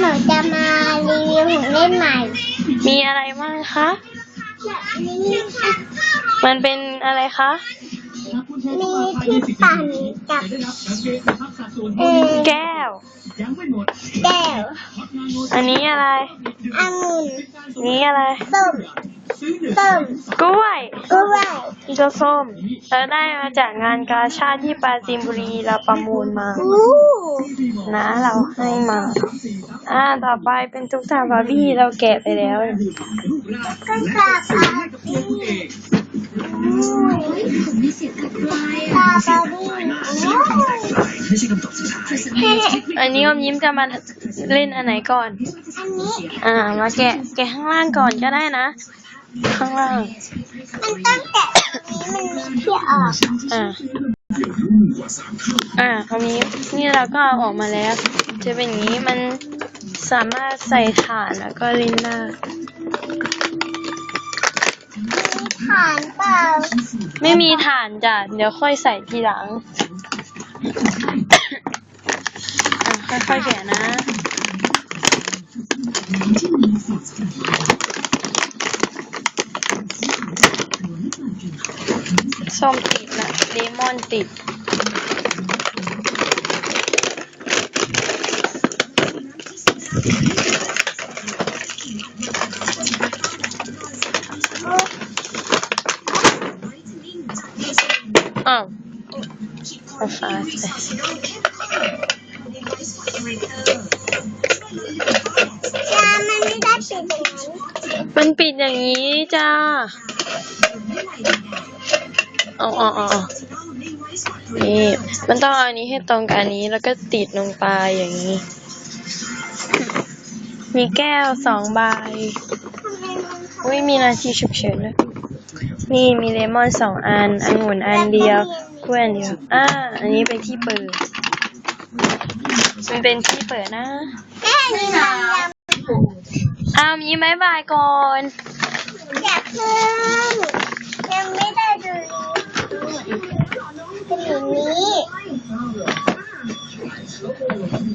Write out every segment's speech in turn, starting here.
หนูจะมารีวิวของเล่นใหม่ มีอะไรบ้างคะนี่ค่ะมันเป็นอะไรคะ มีที่ปั่นกับเออแก้ว แก้วอันนี้อะไร องุ่นนี้อะไรส้มส้มกล้วยกล้วยนี่ก็ส้มเราได้มาจากงานกาชาติที่ปราจีนบุรีเราประมูลมา อู้ นะเราให้มา อ่า ต่อไปเป็นตุ๊กตาบาร์บี้เราแกะไปแล้วก็กลับอาบีตาบาร์บี้โอ้ยอันนี้อมยิ้มจะมาเล่นอันไหนก่อน อันนี้ อ่า มาแกะ แกะข้างล่างก่อนก็ได้นะ ข้างล่าง มันต้องแกะอันนี้มันมีที่ออกอ่า อ่าคราวนี้นี่เราก็เอาออกมาแล้ว จะเป็นอย่างนี้มันสามารถใส่ถ่านแล้วก็ลิ้นได้มีฐานเปล่าไม่มีถ่านจ้ะเดี๋ยวค่อยใส่ทีหลังอะค่อยๆแกะนะส้มติดนะ เลมอนติด อ้าวเอาฟ้าใส่จามันไม่ได้ปิดอย่างนั้นมันปิดอย่างนี้จ้า เอาเอาเอาเอนี่มันต้องเอาอันนี้ให้ตรงกับอันนี้แล้วก็ติดลงไปอย่างนี้ มีแก้วสองใบ อุ้ยมีนาทีฉุกเฉินด้วยนี่มีเลมอนสองอัน อังุ่นอันเดียวกล้วยอันเดียว อ่า อันนี้เป็นที่เปิด มันเป็นที่เปิดนะแม่นี่มันยังอ้าวมีบายบายก่อน อยากเพิ่งยังไม่ได้ดูเป็นอย่างนี้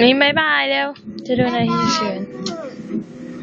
มีบายบายเร็ว จะดูนาทีฉุกเฉินหนู